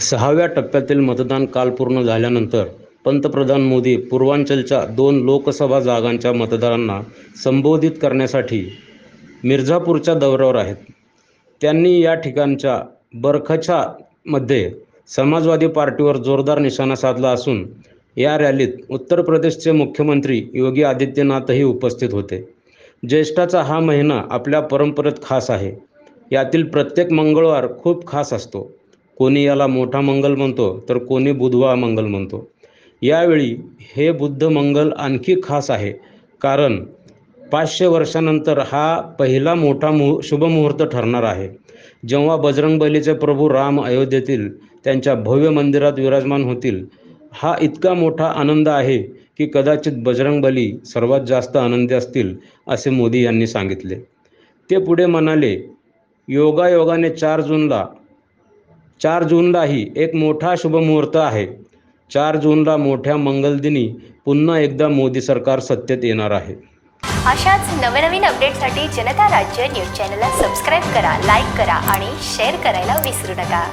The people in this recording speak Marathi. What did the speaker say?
सहाव्या टप्प्यातील मतदान काल पूर्ण झाल्यानंतर पंतप्रधान मोदी पूर्वांचलच्या दोन लोकसभा जागांच्या मतदारांना संबोधित करण्यासाठी मिर्झापूरच्या दौऱ्यावर आहेत. त्यांनी या ठिकाणच्या बरखचामध्ये समाजवादी पार्टीवर जोरदार निशाणा साधला असून या रॅलीत उत्तर प्रदेशचे मुख्यमंत्री योगी आदित्यनाथही उपस्थित होते. ज्येष्ठाचा हा महिना आपल्या परंपरेत खास आहे. यातील प्रत्येक मंगळवार खूप खास असतो. कोणी याला मोठा मंगल म्हणतो तर कोणी बुधवा मंगल म्हणतो. यावेळी हे बुद्ध मंगल आणखी खास आहे कारण पाचशे वर्षानंतर हा पहिला मोठा मुह शुभमुहूर्त ठरणार आहे. जेव्हा बजरंगबलीचे प्रभू राम अयोध्येतील त्यांच्या भव्य मंदिरात विराजमान होतील हा इतका मोठा आनंद आहे की कदाचित बजरंगबली सर्वात जास्त आनंदी असतील असे मोदी यांनी सांगितले. ते पुढे म्हणाले योगायोगाने चार जूनला चार जूनलाही एक मोठा शुभमुहूर्त आहे. चार जूनला मोठ्या मंगलदिनी पुन्हा एकदा मोदी सरकार सत्तेत येणार आहे. अशाच नवनवीन अपडेटसाठी जनता राज्य न्यूज चॅनलला सबस्क्राईब करा लाईक करा आणि शेअर करायला विसरू नका.